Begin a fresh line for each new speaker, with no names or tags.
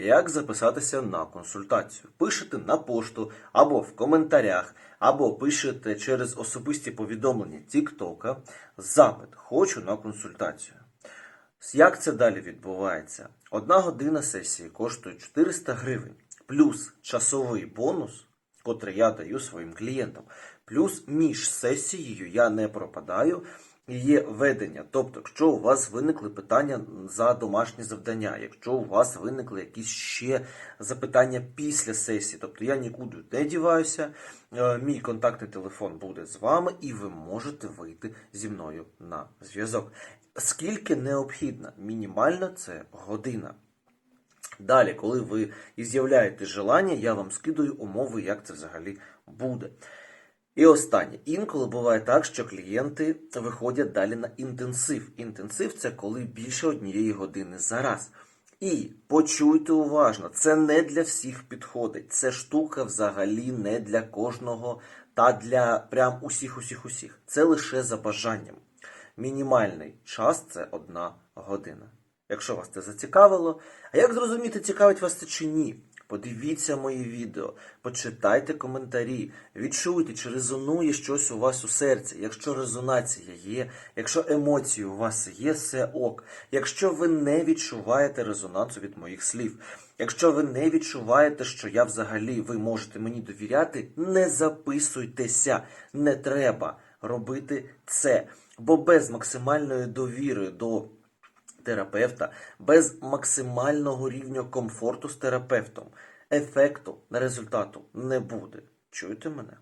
як записатися на консультацію. Пишете на пошту або в коментарях, або пишете через особисті повідомлення TikTok запит Хочу на консультацію. Як це далі відбувається? Одна година сесії коштує 400 гривень, плюс часовий бонус, котрий я даю своїм клієнтам, плюс між сесією я не пропадаю. Є ведення, тобто, якщо у вас виникли питання за домашні завдання, якщо у вас виникли якісь ще запитання після сесії, тобто я нікуди не діваюся, е, мій контактний телефон буде з вами, і ви можете вийти зі мною на зв'язок. Скільки необхідно? Мінімально це година. Далі, коли ви і з'являєте желання, я вам скидаю умови, як це взагалі буде. І останнє. Інколи буває так, що клієнти виходять далі на інтенсив. Інтенсив це коли більше однієї години за раз. І почуйте уважно, це не для всіх підходить. Це штука взагалі не для кожного та для прям усіх, усіх, усіх. Це лише за бажанням. Мінімальний час це одна година. Якщо вас це зацікавило, а як зрозуміти, цікавить вас це чи ні? Подивіться мої відео, почитайте коментарі, відчуйте, чи резонує щось у вас у серці. Якщо резонація є, якщо емоції у вас є, все ок. Якщо ви не відчуваєте резонансу від моїх слів, якщо ви не відчуваєте, що я взагалі ви можете мені довіряти, не записуйтеся, не треба робити це. Бо без максимальної довіри до терапевта, без максимального рівня комфорту з терапевтом, ефекту результату не буде. Чуєте мене?